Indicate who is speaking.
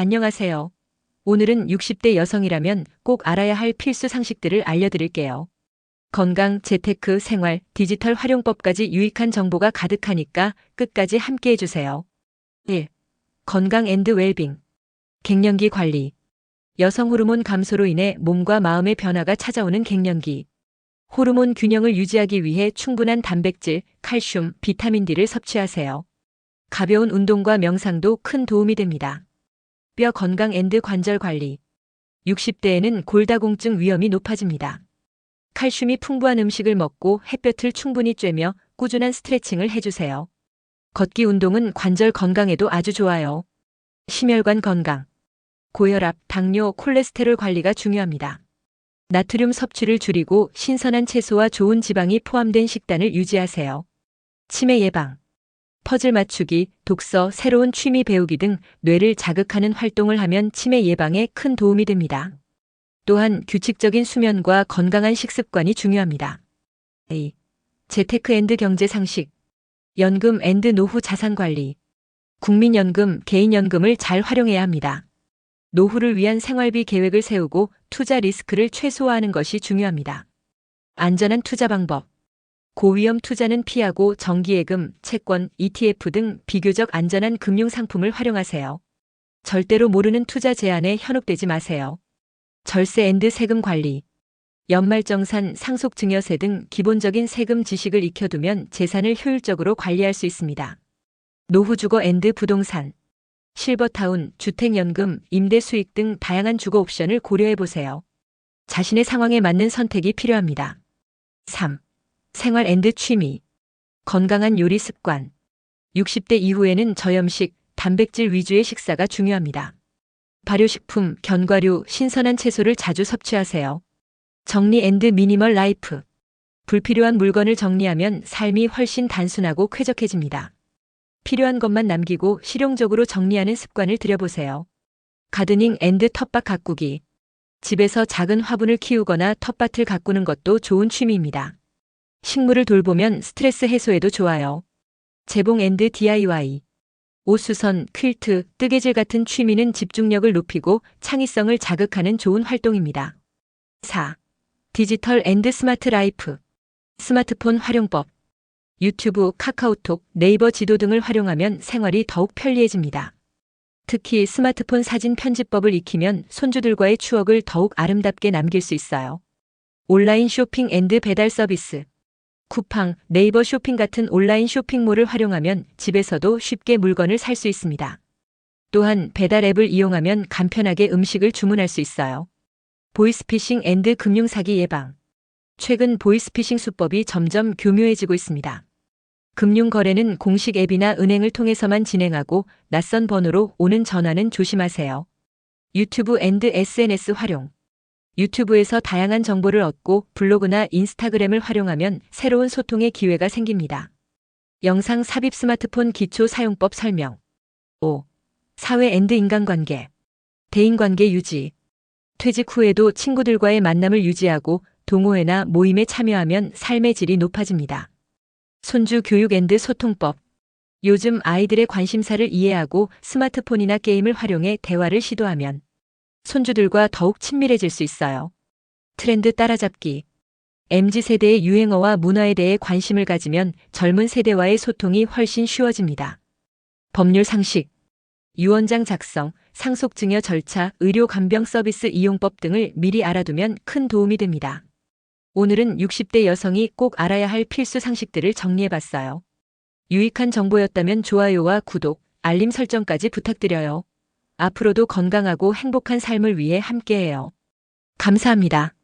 Speaker 1: 안녕하세요. 오늘은 60대 여성이라면 꼭 알아야 할 필수 상식들을 알려드릴게요. 건강, 재테크, 생활, 디지털 활용법까지 유익한 정보가 가득하니까 끝까지 함께 해주세요. 1. 건강 앤드 웰빙. 갱년기 관리. 여성 호르몬 감소로 인해 몸과 마음의 변화가 찾아오는 갱년기. 호르몬 균형을 유지하기 위해 충분한 단백질, 칼슘, 비타민 D를 섭취하세요. 가벼운 운동과 명상도 큰 도움이 됩니다. 뼈 건강 앤드 관절 관리. 60대에는 골다공증 위험이 높아집니다. 칼슘이 풍부한 음식을 먹고 햇볕을 충분히 쬐며 꾸준한 스트레칭을 해주세요. 걷기 운동은 관절 건강에도 아주 좋아요. 심혈관 건강. 고혈압, 당뇨, 콜레스테롤 관리가 중요합니다. 나트륨 섭취를 줄이고 신선한 채소와 좋은 지방이 포함된 식단을 유지하세요. 치매 예방. 퍼즐 맞추기, 독서, 새로운 취미 배우기 등 뇌를 자극하는 활동을 하면 치매 예방에 큰 도움이 됩니다. 또한 규칙적인 수면과 건강한 식습관이 중요합니다. A. 재테크 앤드 경제 상식. 연금 앤드 노후 자산 관리. 국민연금, 개인연금을 잘 활용해야 합니다. 노후를 위한 생활비 계획을 세우고 투자 리스크를 최소화하는 것이 중요합니다. 안전한 투자 방법. 고위험 투자는 피하고 정기예금, 채권, ETF 등 비교적 안전한 금융 상품을 활용하세요. 절대로 모르는 투자 제한에 현혹되지 마세요. 절세 앤드 세금 관리. 연말정산, 상속증여세 등 기본적인 세금 지식을 익혀두면 재산을 효율적으로 관리할 수 있습니다. 노후주거 앤드 부동산. 실버타운, 주택연금, 임대 수익 등 다양한 주거 옵션을 고려해 보세요. 자신의 상황에 맞는 선택이 필요합니다. 3. 생활 앤드 취미. 건강한 요리 습관. 60대 이후에는 저염식, 단백질 위주의 식사가 중요합니다. 발효식품, 견과류, 신선한 채소를 자주 섭취하세요. 정리 앤드 미니멀 라이프. 불필요한 물건을 정리하면 삶이 훨씬 단순하고 쾌적해집니다. 필요한 것만 남기고 실용적으로 정리하는 습관을 들여보세요. 가드닝 앤드 텃밭 가꾸기. 집에서 작은 화분을 키우거나 텃밭을 가꾸는 것도 좋은 취미입니다. 식물을 돌보면 스트레스 해소에도 좋아요. 재봉 앤드 DIY. 옷수선, 퀼트, 뜨개질 같은 취미는 집중력을 높이고 창의성을 자극하는 좋은 활동입니다. 4. 디지털 앤드 스마트 라이프. 스마트폰 활용법. 유튜브, 카카오톡, 네이버 지도 등을 활용하면 생활이 더욱 편리해집니다. 특히 스마트폰 사진 편집법을 익히면 손주들과의 추억을 더욱 아름답게 남길 수 있어요. 온라인 쇼핑 앤드 배달 서비스. 쿠팡, 네이버 쇼핑 같은 온라인 쇼핑몰을 활용하면 집에서도 쉽게 물건을 살 수 있습니다. 또한 배달 앱을 이용하면 간편하게 음식을 주문할 수 있어요. 보이스피싱 앤드 금융사기 예방. 최근 보이스피싱 수법이 점점 교묘해지고 있습니다. 금융거래는 공식 앱이나 은행을 통해서만 진행하고 낯선 번호로 오는 전화는 조심하세요. 유튜브 앤드 SNS 활용. 유튜브에서 다양한 정보를 얻고 블로그나 인스타그램을 활용하면 새로운 소통의 기회가 생깁니다. 영상 삽입 스마트폰 기초 사용법 설명. 5. 사회 앤드 인간관계. 대인관계 유지. 퇴직 후에도 친구들과의 만남을 유지하고 동호회나 모임에 참여하면 삶의 질이 높아집니다. 손주 교육 앤드 소통법. 요즘 아이들의 관심사를 이해하고 스마트폰이나 게임을 활용해 대화를 시도하면 손주들과 더욱 친밀해질 수 있어요. 트렌드 따라잡기. MZ세대의 유행어와 문화에 대해 관심을 가지면 젊은 세대와의 소통이 훨씬 쉬워집니다. 법률 상식. 유언장 작성, 상속증여 절차, 의료 간병 서비스 이용법 등을 미리 알아두면 큰 도움이 됩니다. 오늘은 60대 여성이 꼭 알아야 할 필수 상식들을 정리해봤어요. 유익한 정보였다면 좋아요와 구독, 알림 설정까지 부탁드려요. 앞으로도 건강하고 행복한 삶을 위해 함께해요. 감사합니다.